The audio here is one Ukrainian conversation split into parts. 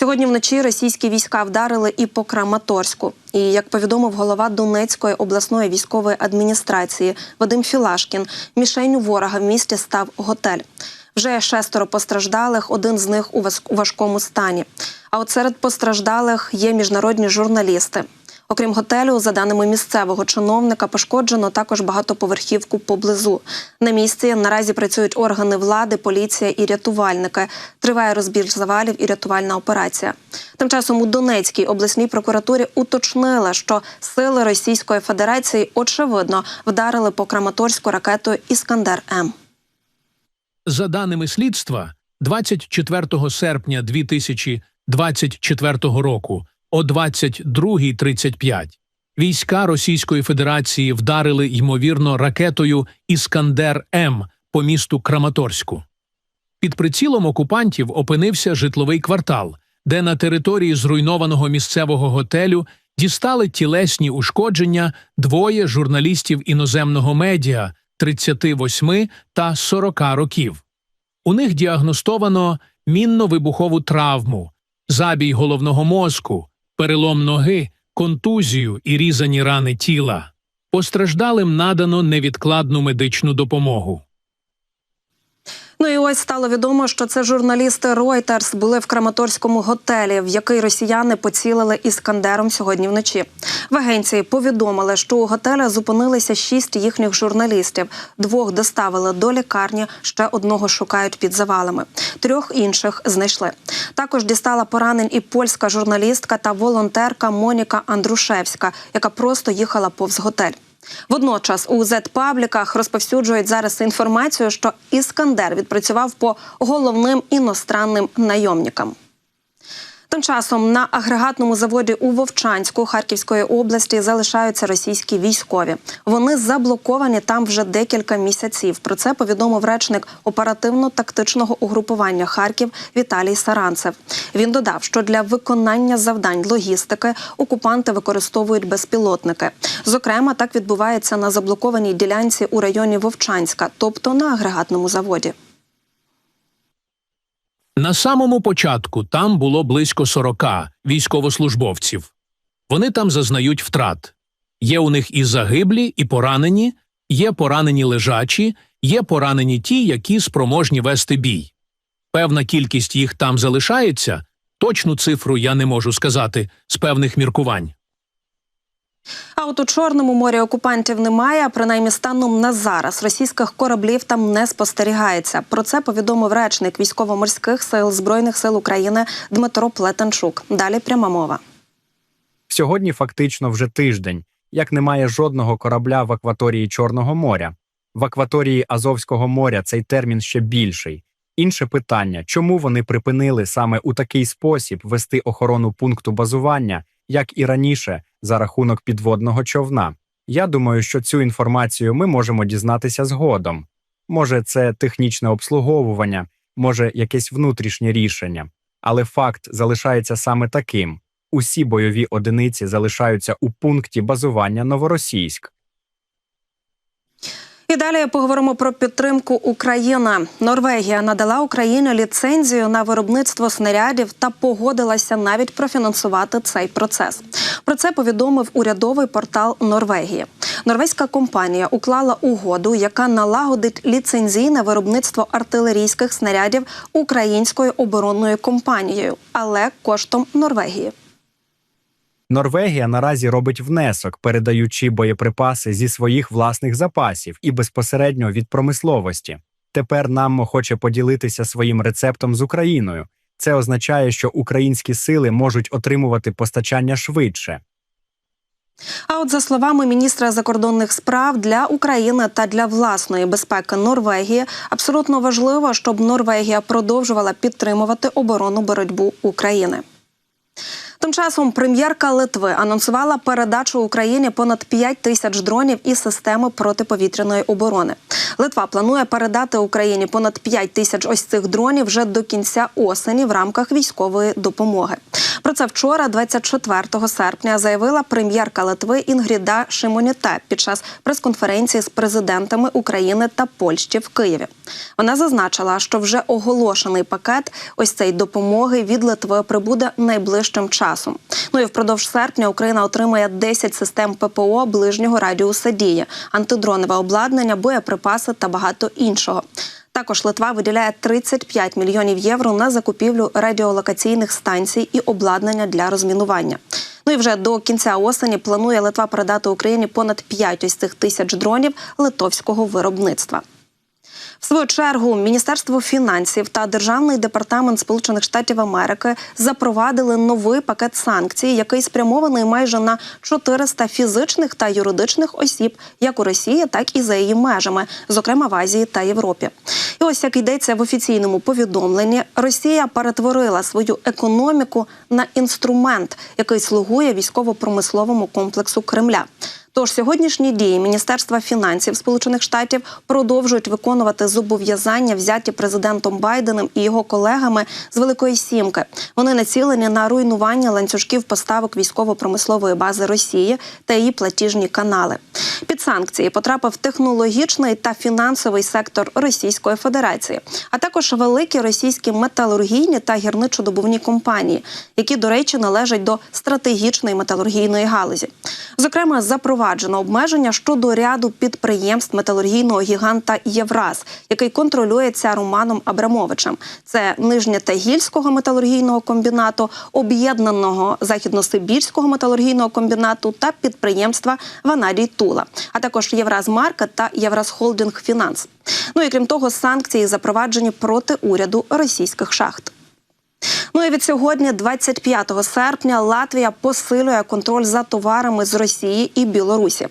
Сьогодні вночі російські війська вдарили і по Краматорську. І як повідомив голова Донецької обласної військової адміністрації Вадим Філашкін, мішенню ворога в місті став готель. Вже шестеро постраждалих, один з них у важкому стані. А от серед постраждалих є міжнародні журналісти. Окрім готелю, за даними місцевого чиновника, пошкоджено також багатоповерхівку поблизу. На місці наразі працюють органи влади, поліція і рятувальники. Триває розбір завалів і рятувальна операція. Тим часом у Донецькій обласній прокуратурі уточнили, що сили Російської Федерації очевидно вдарили по Краматорську ракетою Іскандер М. За даними слідства, 24 серпня 2024 року о 22.35 війська Російської Федерації вдарили ймовірно ракетою Іскандер М по місту Краматорську. Під прицілом окупантів опинився житловий квартал, де на території зруйнованого місцевого готелю дістали тілесні ушкодження двоє журналістів іноземного медіа 38 та 40 років. У них діагностовано мінно-вибухову травму, забій головного мозку, перелом ноги, контузію і різані рани тіла. Постраждалим надано невідкладну медичну допомогу. Ну і ось стало відомо, що це журналісти Reuters були в Краматорському готелі, в який росіяни поцілили іскандером сьогодні вночі. В агенції повідомили, що у готелі зупинилися шість їхніх журналістів. Двох доставили до лікарні, ще одного шукають під завалами. Трьох інших знайшли. Також дістала поранень і польська журналістка та волонтерка Моніка Андрушевська, яка просто їхала повз готель. Водночас у Z-пабліках розповсюджують зараз інформацію, що Іскандер відпрацював по головним іностранним найомникам. Тим часом на агрегатному заводі у Вовчанську Харківської області залишаються російські військові. Вони заблоковані там вже декілька місяців. Про це повідомив речник оперативно-тактичного угрупування Харків Віталій Саранцев. Він додав, що для виконання завдань логістики окупанти використовують безпілотники. Зокрема, так відбувається на заблокованій ділянці у районі Вовчанська, тобто на агрегатному заводі. На самому початку там було близько 40 військовослужбовців. Вони там зазнають втрат. Є у них і загиблі, і поранені, є поранені лежачі, є поранені ті, які спроможні вести бій. Певна кількість їх там залишається. Точну цифру я не можу сказати з певних міркувань. А от у Чорному морі окупантів немає, принаймні станом на зараз російських кораблів там не спостерігається. Про це повідомив речник військово-морських сил Збройних сил України Дмитро Плетенчук. Далі пряма мова. Сьогодні фактично вже тиждень, як немає жодного корабля в акваторії Чорного моря. В акваторії Азовського моря цей термін ще більший. Інше питання, чому вони припинили саме у такий спосіб вести охорону пункту базування, як і раніше, за рахунок підводного човна. Я думаю, що цю інформацію ми можемо дізнатися згодом. Може, це технічне обслуговування, може, якесь внутрішнє рішення. Але факт залишається саме таким: усі бойові одиниці залишаються у пункті базування Новоросійськ. І далі поговоримо про підтримку України. Норвегія надала Україні ліцензію на виробництво снарядів та погодилася навіть профінансувати цей процес. Про це повідомив урядовий портал Норвегії. Норвезька компанія уклала угоду, яка налагодить ліцензійне виробництво артилерійських снарядів українською оборонною компанією, але коштом Норвегії. Норвегія наразі робить внесок, передаючи боєприпаси зі своїх власних запасів і безпосередньо від промисловості. Тепер нам хоче поділитися своїм рецептом з Україною. Це означає, що українські сили можуть отримувати постачання швидше. А от за словами міністра закордонних справ для України та для власної безпеки Норвегії абсолютно важливо, щоб Норвегія продовжувала підтримувати оборонну боротьбу України. Тим часом прем'єрка Литви анонсувала передачу Україні понад 5 тисяч дронів і системи протиповітряної оборони. Литва планує передати Україні понад 5 тисяч ось цих дронів вже до кінця осені в рамках військової допомоги. Про це вчора, 24 серпня, заявила прем'єрка Литви Інгріда Шимоніте під час прес-конференції з президентами України та Польщі в Києві. Вона зазначила, що вже оголошений пакет ось цієї допомоги від Литви прибуде найближчим часом. Ну і впродовж серпня Україна отримає 10 систем ППО ближнього радіуса дії, антидронове обладнання, боєприпаси та багато іншого. Також Литва виділяє 35 мільйонів євро на закупівлю радіолокаційних станцій і обладнання для розмінування. Ну і вже до кінця осені планує Литва передати Україні понад 5 ось цих тисяч дронів литовського виробництва. В свою чергу Міністерство фінансів та Державний департамент Сполучених Штатів Америки запровадили новий пакет санкцій, який спрямований майже на 400 фізичних та юридичних осіб, як у Росії, так і за її межами, зокрема в Азії та Європі. І ось як йдеться в офіційному повідомленні, Росія перетворила свою економіку на інструмент, який слугує військово-промисловому комплексу Кремля. Тож сьогоднішні дії Міністерства фінансів Сполучених Штатів продовжують виконувати зобов'язання, взяті президентом Байденом і його колегами з Великої Сімки. Вони націлені на руйнування ланцюжків поставок військово-промислової бази Росії та її платіжні канали. Під санкції потрапив технологічний та фінансовий сектор Російської Федерації, а також великі російські металургійні та гірничодобувні компанії, які, до речі, належать до стратегічної металургійної галузі. Зокрема, запроваджено обмеження щодо ряду підприємств металургійного гіганта Євраз, який контролюється Романом Абрамовичем. Це Нижньотагільського металургійного комбінату, об'єднаного західносибірського металургійного комбінату та підприємства Ванадій Тула, а також Євразмаркет та Євразхолдинг Фінанс. Ну і крім того, санкції запроваджені проти уряду російських шахт. Ну і від сьогодні, 25 серпня, Латвія посилює контроль за товарами з Росії і Білорусі.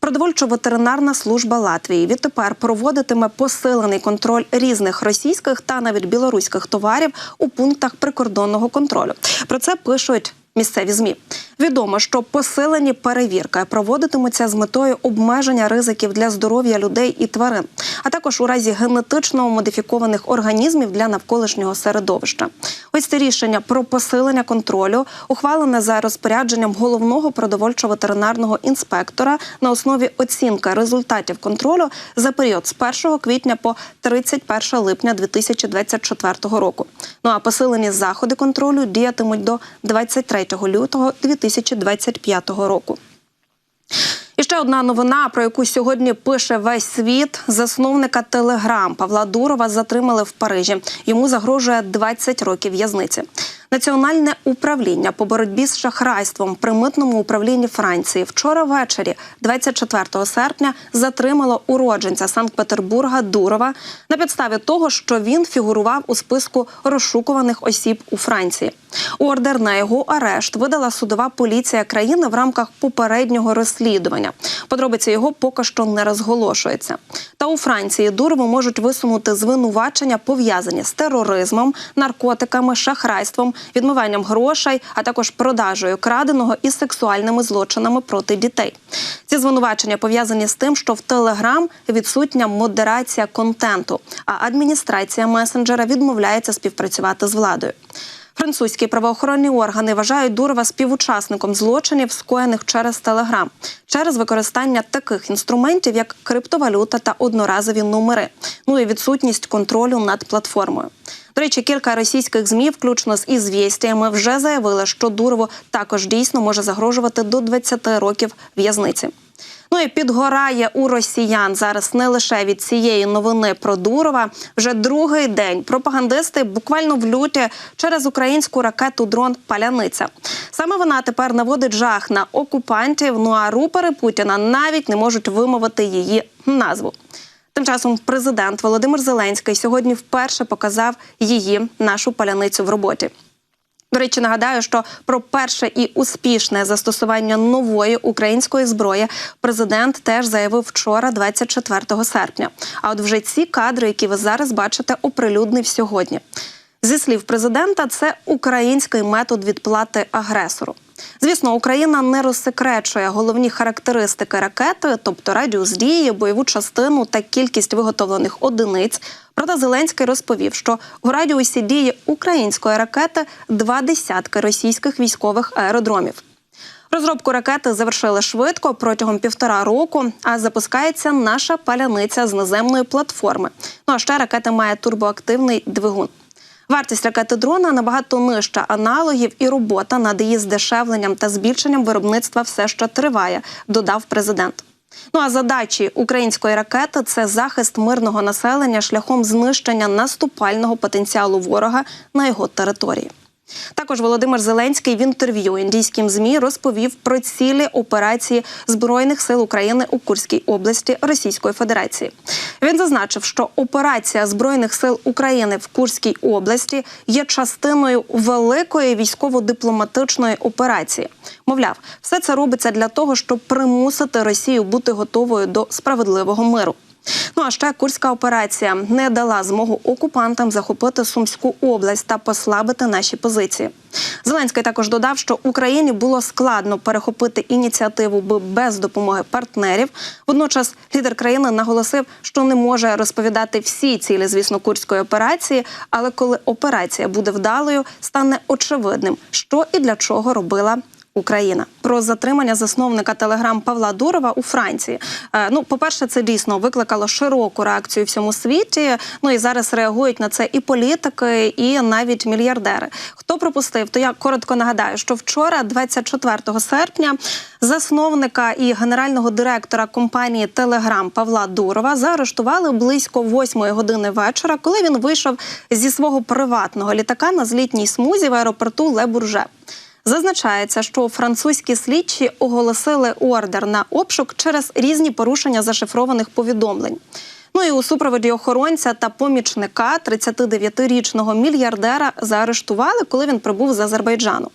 Продовольчо-ветеринарна служба Латвії відтепер проводитиме посилений контроль різних російських та навіть білоруських товарів у пунктах прикордонного контролю. Про це пишуть. Місцеві змі відомо, що посилені перевірки проводитимуться з метою обмеження ризиків для здоров'я людей і тварин, а також у разі генетично модифікованих організмів для навколишнього середовища. Ось це рішення про посилення контролю ухвалене за розпорядженням головного продовольчо-ветеринарного інспектора на основі оцінки результатів контролю за період з 1 квітня по 31 липня 2024 року. Ну а посилені заходи контролю діятимуть до 23 лютого 2025 року. І ще одна новина, про яку сьогодні пише весь світ. Засновника Телеграм Павла Дурова затримали в Парижі. Йому загрожує 20 років в'язниці. Національне управління по боротьбі з шахрайством при митному управлінні Франції вчора ввечері, 24 серпня, затримало уродженця Санкт-Петербурга Дурова на підставі того, що він фігурував у списку розшукуваних осіб у Франції. Ордер на його арешт видала судова поліція країни в рамках попереднього розслідування. Подробиці його поки що не розголошується. Та у Франції Дурову можуть висунути звинувачення пов'язані з тероризмом, наркотиками, шахрайством, відмиванням грошей, а також продажею краденого і сексуальними злочинами проти дітей. Ці звинувачення пов'язані з тим, що в Телеграм відсутня модерація контенту, а адміністрація месенджера відмовляється співпрацювати з владою. Французькі правоохоронні органи вважають Дурова співучасником злочинів, скоєних через Телеграм, через використання таких інструментів, як криптовалюта та одноразові номери, ну і відсутність контролю над платформою. До речі, кілька російських змі, включно з ізвістіями, вже заявили, що Дурову також дійсно може загрожувати до 20 років в'язниці. Ну і підгорає у росіян зараз не лише від цієї новини про Дурова. Вже другий день пропагандисти буквально в люті через українську ракету дрон Паляниця. Саме вона тепер наводить жах на окупантів. Ну а рупори Путіна навіть не можуть вимовити її назву. Тим часом президент Володимир Зеленський сьогодні вперше показав її нашу паляницю в роботі. До речі, нагадаю, що про перше і успішне застосування нової української зброї президент теж заявив вчора, 24 серпня. А от вже ці кадри, які ви зараз бачите, оприлюднив сьогодні. Зі слів президента, це український метод відплати агресору. Звісно, Україна не розсекречує головні характеристики ракети, тобто радіус дії, бойову частину та кількість виготовлених одиниць. Проте Зеленський розповів, що у радіусі дії української ракети два десятки російських військових аеродромів. Розробку ракети завершили швидко протягом півтора року, а запускається наша паляниця з наземної платформи. Ну а ще ракета має турбоактивний двигун. Вартість ракети дрона набагато нижча аналогів, і робота над її здешевленням та збільшенням виробництва все ще триває, додав президент. Ну а задачі української ракети це захист мирного населення шляхом знищення наступального потенціалу ворога на його території. Також Володимир Зеленський в інтерв'ю індійським змі розповів про цілі операції збройних сил України у Курській області Російської Федерації. Він зазначив, що операція збройних сил України в Курській області є частиною великої військово-дипломатичної операції. Мовляв, все це робиться для того, щоб примусити Росію бути готовою до справедливого миру. Ну а ще курська операція не дала змогу окупантам захопити Сумську область та послабити наші позиції. Зеленський також додав, що Україні було складно перехопити ініціативу без допомоги партнерів. Водночас лідер країни наголосив, що не може розповідати всі цілі, звісно, курської операції. Але коли операція буде вдалою, стане очевидним, що і для чого робила Україна про затримання засновника телеграм Павла Дурова у Франції. Е, ну, по-перше, це дійсно викликало широку реакцію в всьому світі. Ну і зараз реагують на це і політики, і навіть мільярдери. Хто пропустив, то я коротко нагадаю, що вчора, 24 серпня, засновника і генерального директора компанії Телеграм Павла Дурова заарештували близько 8 години вечора, коли він вийшов зі свого приватного літака на злітній смузі в аеропорту Ле Бурже. Зазначається, що французькі слідчі оголосили ордер на обшук через різні порушення зашифрованих повідомлень. Ну і у супроводі охоронця та помічника 39-річного мільярдера заарештували, коли він прибув з Азербайджану.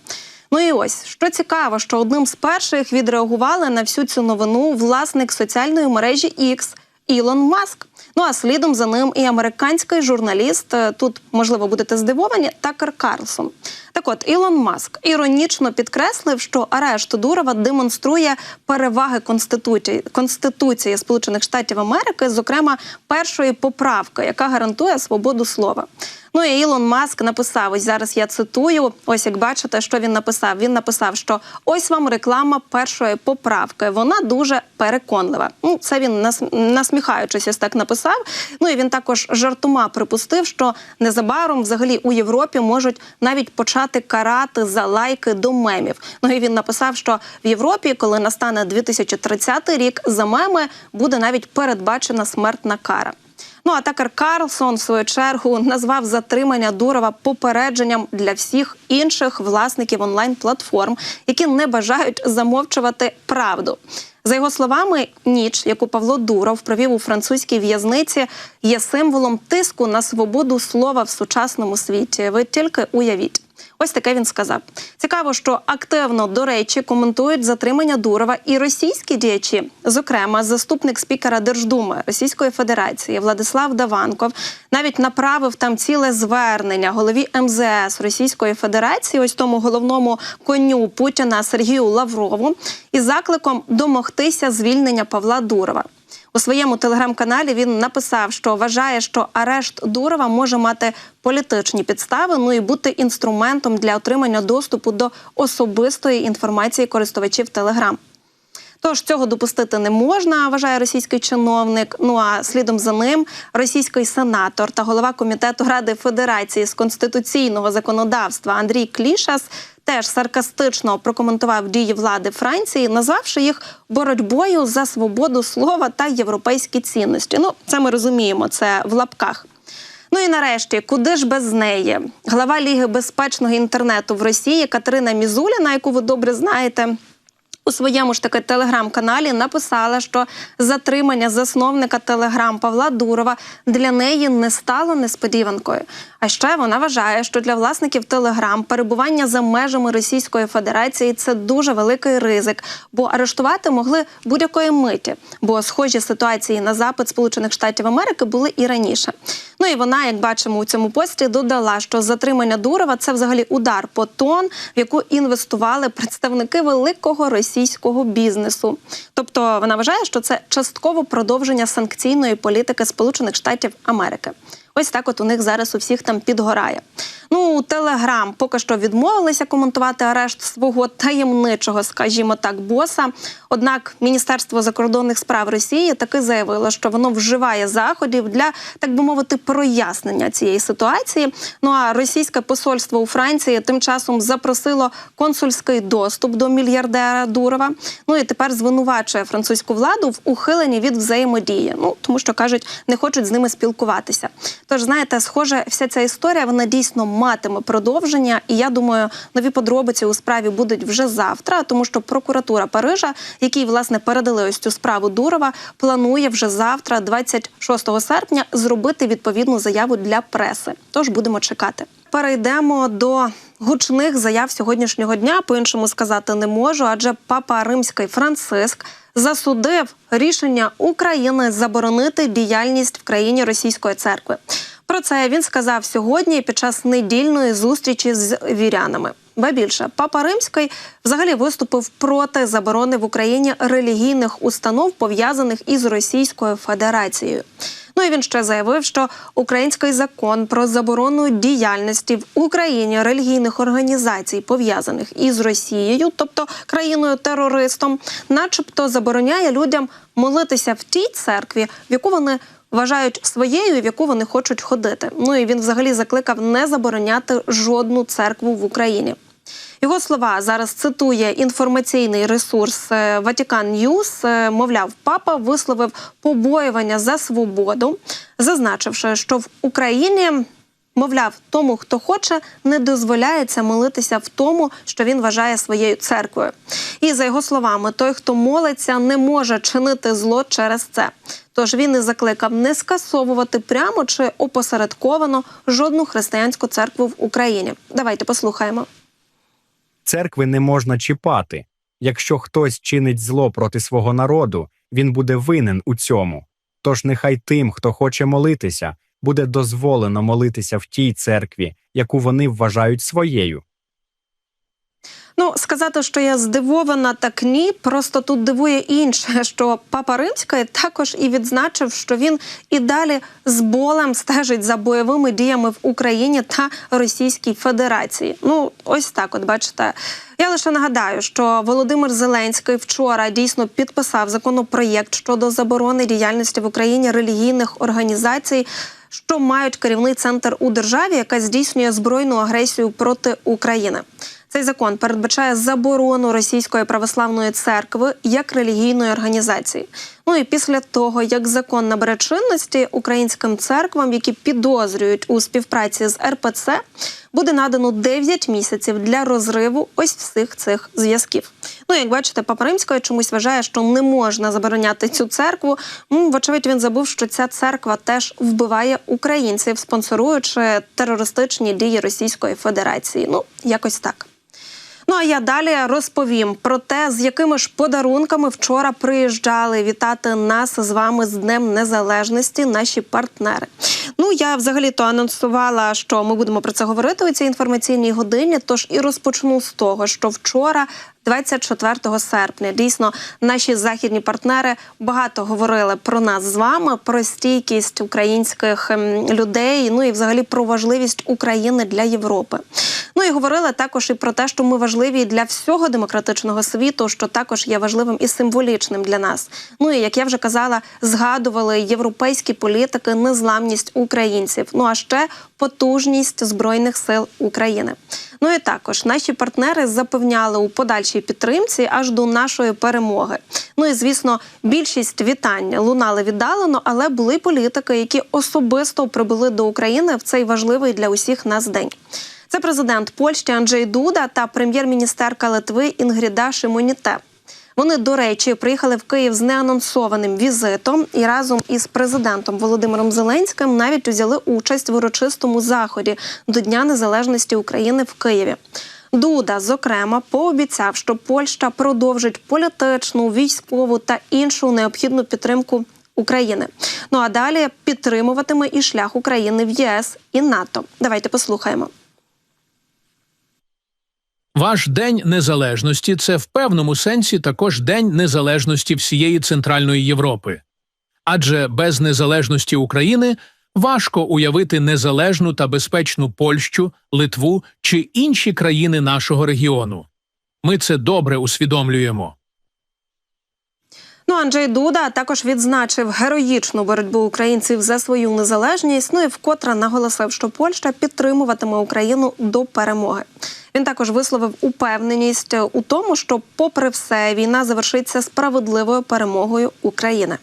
Ну і ось що цікаво, що одним з перших відреагували на всю цю новину власник соціальної мережі X Ілон Маск. Ну а слідом за ним і американський журналіст. е, Тут можливо будете здивовані, Такер Карлсон. Так от Ілон Маск іронічно підкреслив, що арешт Дурова демонструє переваги конституції Конституції Сполучених Штатів Америки, зокрема першої поправки, яка гарантує свободу слова. Ну і Ілон Маск написав: ось зараз я цитую. Ось як бачите, що він написав. Він написав, що ось вам реклама першої поправки. Вона дуже переконлива. Ну, це він нас насміхаючись, ось так написав. Ну і він також жартома припустив, що незабаром взагалі у Європі можуть навіть почати карати за лайки до мемів. Ну і він написав, що в Європі, коли настане 2030 рік, за меми буде навіть передбачена смертна кара. Ну а Такер Карлсон в свою чергу назвав затримання Дурова попередженням для всіх інших власників онлайн-платформ, які не бажають замовчувати правду. За його словами, ніч, яку Павло Дуров провів у французькій в'язниці, є символом тиску на свободу слова в сучасному світі. Ви тільки уявіть. Ось таке він сказав. Цікаво, що активно до речі коментують затримання Дурова і російські діячі, зокрема, заступник спікера Держдуми Російської Федерації Владислав Даванков навіть направив там ціле звернення голові МЗС Російської Федерації, ось тому головному коню Путіна Сергію Лаврову, із закликом домогтися звільнення Павла Дурова. У своєму телеграм-каналі він написав, що вважає, що арешт Дурова може мати політичні підстави, ну і бути інструментом для отримання доступу до особистої інформації користувачів Телеграм. Тож цього допустити не можна, вважає російський чиновник. Ну а слідом за ним російський сенатор та голова комітету Ради Федерації з конституційного законодавства Андрій Клішас теж саркастично прокоментував дії влади Франції, назвавши їх боротьбою за свободу слова та європейські цінності. Ну, це ми розуміємо, це в лапках. Ну і нарешті, куди ж без неї? Глава Ліги безпечного інтернету в Росії Катерина Мізуліна, яку ви добре знаєте. У своєму ж таки телеграм-каналі написала, що затримання засновника телеграм Павла Дурова для неї не стало несподіванкою. А ще вона вважає, що для власників телеграм перебування за межами Російської Федерації це дуже великий ризик, бо арештувати могли будь-якої миті. Бо схожі ситуації на запит Сполучених Штатів Америки були і раніше. Ну і вона, як бачимо у цьому пості, додала, що затримання Дурова це взагалі удар по тон, в яку інвестували представники великого російського бізнесу. Тобто вона вважає, що це частково продовження санкційної політики Сполучених Штатів Америки. Ось так от у них зараз у всіх там підгорає. Ну, Телеграм поки що відмовилися коментувати арешт свого таємничого, скажімо так, боса. Однак Міністерство закордонних справ Росії таки заявило, що воно вживає заходів для, так би мовити, прояснення цієї ситуації. Ну а російське посольство у Франції тим часом запросило консульський доступ до мільярдера Дурова. Ну і тепер звинувачує французьку владу в ухиленні від взаємодії. Ну тому що кажуть, не хочуть з ними спілкуватися. Тож, знаєте, схоже, вся ця історія вона дійсно матиме продовження, і я думаю, нові подробиці у справі будуть вже завтра, тому що прокуратура Парижа, якій власне передали ось цю справу Дурова, планує вже завтра, 26 серпня, зробити відповідну заяву для преси. Тож будемо чекати. Перейдемо до гучних заяв сьогоднішнього дня. По іншому сказати не можу, адже папа римський Франциск засудив рішення України заборонити діяльність в країні російської церкви. Про це він сказав сьогодні під час недільної зустрічі з вірянами. Ба більше папа римський взагалі виступив проти заборони в Україні релігійних установ, пов'язаних із Російською Федерацією. Ну і він ще заявив, що український закон про заборону діяльності в Україні релігійних організацій, пов'язаних із Росією, тобто країною-терористом, начебто забороняє людям молитися в тій церкві, в яку вони вважають своєю, в яку вони хочуть ходити. Ну і він взагалі закликав не забороняти жодну церкву в Україні. Його слова зараз цитує інформаційний ресурс е, Vatican News. Е, Мовляв, папа висловив побоювання за свободу, зазначивши, що в Україні. Мовляв, тому, хто хоче, не дозволяється молитися в тому, що він вважає своєю церквою. І за його словами, той, хто молиться, не може чинити зло через це. Тож він і закликав не скасовувати прямо чи опосередковано жодну християнську церкву в Україні. Давайте послухаємо. Церкви не можна чіпати. Якщо хтось чинить зло проти свого народу, він буде винен у цьому. Тож нехай тим, хто хоче молитися, буде дозволено молитися в тій церкві, яку вони вважають своєю. Ну, сказати, що я здивована, так ні. Просто тут дивує інше, що папа Римський також і відзначив, що він і далі з болем стежить за бойовими діями в Україні та Російській Федерації. Ну, ось так, от бачите. Я лише нагадаю, що Володимир Зеленський вчора дійсно підписав законопроєкт щодо заборони діяльності в Україні релігійних організацій. Що мають керівний центр у державі, яка здійснює збройну агресію проти України. Цей закон передбачає заборону Російської православної церкви як релігійної організації. Ну і після того, як закон набере чинності українським церквам, які підозрюють у співпраці з РПЦ, буде надано 9 місяців для розриву ось всіх цих зв'язків. Ну, як бачите, Папа Римський чомусь вважає, що не можна забороняти цю церкву. Вочевидь, він забув, що ця церква теж вбиває українців, спонсоруючи терористичні дії Російської Федерації. Ну, якось так. Ну а я далі розповім про те, з якими ж подарунками вчора приїжджали вітати нас з вами з Днем Незалежності, наші партнери. Ну я взагалі то анонсувала, що ми будемо про це говорити у цій інформаційній годині. Тож і розпочну з того, що вчора. 24 серпня дійсно наші західні партнери багато говорили про нас з вами, про стійкість українських ем, людей. Ну і взагалі про важливість України для Європи. Ну і говорили також і про те, що ми важливі для всього демократичного світу, що також є важливим і символічним для нас. Ну і як я вже казала, згадували європейські політики, незламність українців. Ну а ще потужність збройних сил України. Ну і також наші партнери запевняли у подальшій підтримці аж до нашої перемоги. Ну і звісно, більшість вітань лунали віддалено, але були політики, які особисто прибули до України в цей важливий для усіх нас день. Це президент Польщі Анджей Дуда та прем'єр-міністерка Литви Інгріда Шимоніте. Вони, до речі, приїхали в Київ з неанонсованим візитом і разом із президентом Володимиром Зеленським навіть узяли участь в урочистому заході до Дня Незалежності України в Києві. Дуда, зокрема, пообіцяв, що Польща продовжить політичну, військову та іншу необхідну підтримку України. Ну а далі підтримуватиме і шлях України в ЄС і НАТО. Давайте послухаємо. Ваш день незалежності це в певному сенсі також день незалежності всієї Центральної Європи. Адже без незалежності України Важко уявити незалежну та безпечну Польщу, Литву чи інші країни нашого регіону. Ми це добре усвідомлюємо. Ну, Анджей Дуда також відзначив героїчну боротьбу українців за свою незалежність. Ну і вкотре наголосив, що Польща підтримуватиме Україну до перемоги. Він також висловив упевненість у тому, що, попри все, війна завершиться справедливою перемогою України.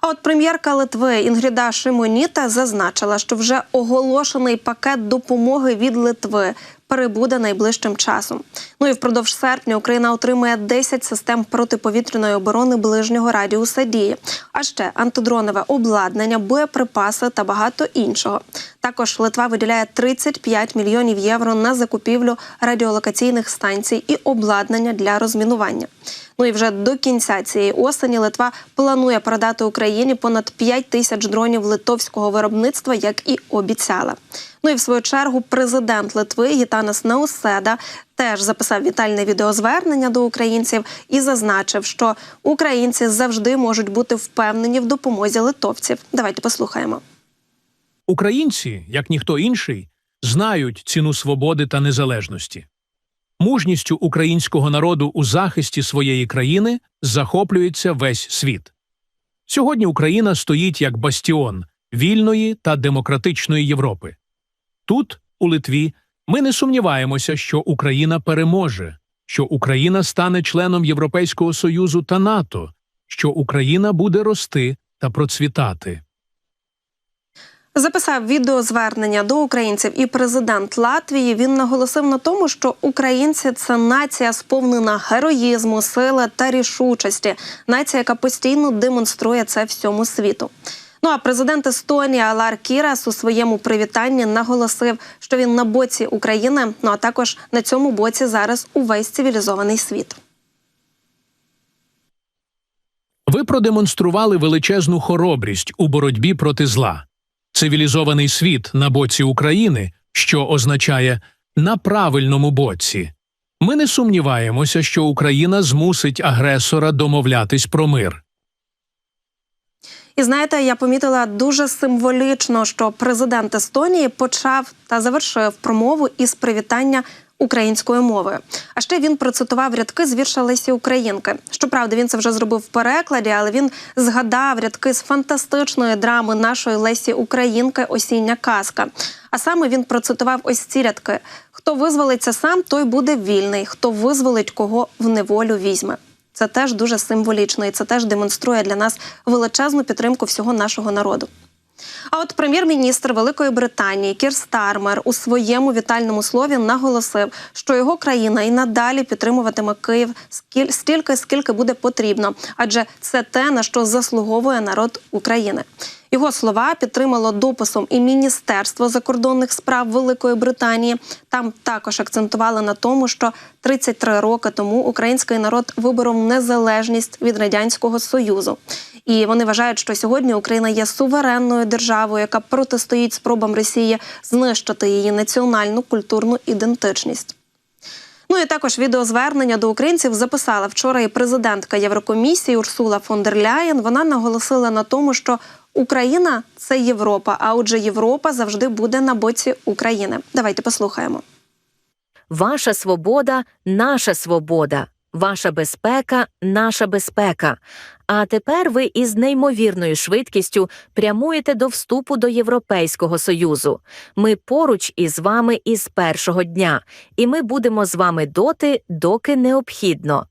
А от прем'єрка Литви Інгріда Шимоніта зазначила, що вже оголошений пакет допомоги від Литви перебуде найближчим часом. Ну і впродовж серпня Україна отримує 10 систем протиповітряної оборони ближнього радіуса дії, а ще антидронове обладнання, боєприпаси та багато іншого. Також Литва виділяє 35 мільйонів євро на закупівлю радіолокаційних станцій і обладнання для розмінування. Ну і вже до кінця цієї осені Литва планує передати Україні понад 5 тисяч дронів литовського виробництва, як і обіцяла. Ну і в свою чергу президент Литви Гітанас Науседа теж записав вітальне відеозвернення до українців і зазначив, що українці завжди можуть бути впевнені в допомозі литовців. Давайте послухаємо. Українці, як ніхто інший, знають ціну свободи та незалежності. Мужністю українського народу у захисті своєї країни захоплюється весь світ. Сьогодні Україна стоїть як бастіон вільної та демократичної Європи. Тут, у Литві, ми не сумніваємося, що Україна переможе, що Україна стане членом Європейського Союзу та НАТО, що Україна буде рости та процвітати. Записав відеозвернення до українців і президент Латвії. Він наголосив на тому, що українці це нація сповнена героїзму, сили та рішучості. Нація, яка постійно демонструє це всьому світу. Ну а президент Естонії Алар Кірас у своєму привітанні наголосив, що він на боці України. Ну а також на цьому боці зараз увесь цивілізований світ. Ви продемонстрували величезну хоробрість у боротьбі проти зла. Цивілізований світ на боці України, що означає на правильному боці. Ми не сумніваємося, що Україна змусить агресора домовлятись про мир. І знаєте, я помітила дуже символічно, що президент Естонії почав та завершив промову із привітання українською мовою. А ще він процитував рядки з вірша Лесі Українки. Щоправда, він це вже зробив в перекладі, але він згадав рядки з фантастичної драми нашої Лесі Українки Осіння казка. А саме він процитував ось ці рядки: хто визволиться сам, той буде вільний. Хто визволить кого в неволю візьме. Це теж дуже символічно, і це теж демонструє для нас величезну підтримку всього нашого народу. А от прем'єр-міністр Великої Британії Кір Стармер у своєму вітальному слові наголосив, що його країна і надалі підтримуватиме Київ стільки, скільки буде потрібно, адже це те, на що заслуговує народ України. Його слова підтримало дописом і Міністерство закордонних справ Великої Британії. Там також акцентували на тому, що 33 роки тому український народ виборов незалежність від радянського союзу. І вони вважають, що сьогодні Україна є суверенною державою, яка протистоїть спробам Росії знищити її національну культурну ідентичність. Ну і також відеозвернення до українців записала вчора і президентка Єврокомісії Урсула фон дер Ляєн. Вона наголосила на тому, що Україна це Європа, а отже, Європа завжди буде на боці України. Давайте послухаємо. Ваша свобода наша свобода, ваша безпека наша безпека. А тепер ви із неймовірною швидкістю прямуєте до вступу до Європейського Союзу. Ми поруч із вами із першого дня, і ми будемо з вами доти, доки необхідно.